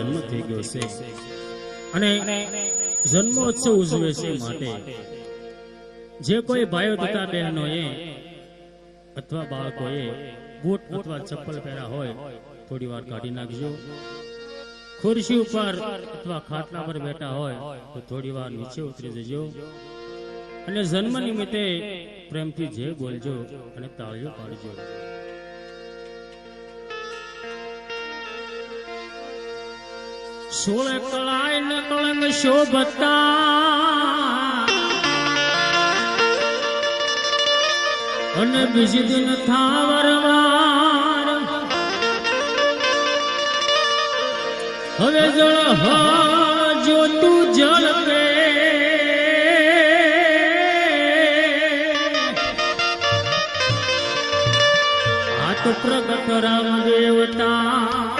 જન્મ થઈ ગયો છે. અને જન્મોત્સવ ઉજવે છે માટે. જે કોઈ ભાઈઓ તથા બહેનોએ અથવા બાળકોએ બૂટ અથવા ચપ્પલ પહેરા હોય થોડી વાર કાઢી નાખજો. ખુરશી ઉપર અથવા ખાટલા પર બેઠા હોય તો થોડી વાર નીચે ઉતરી જજો. અને જન્મ નિમિત્તે પ્રેમથી જે બોલજો અને તાળીઓ પાડજો. સોળે કળાય ને કળંગ શોભતા. અને બીજી દિન થાવરવાર હવે જળ હા જો તું જળ કે આ તો પ્રગટ રામ દેવતા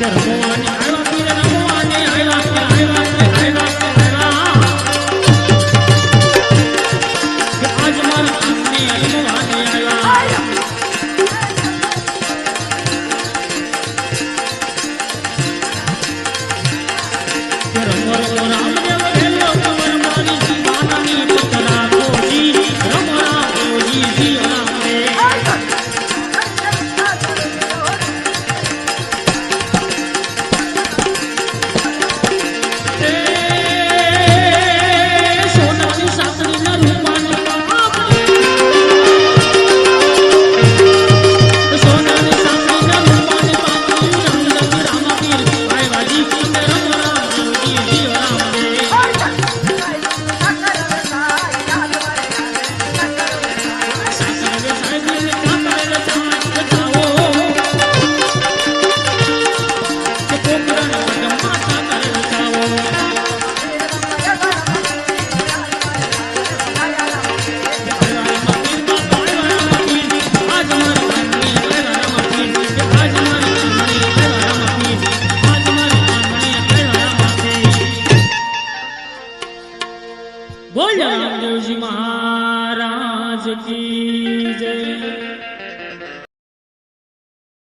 كرموني બોલ્યા દેવજી મહારાજ કી જય.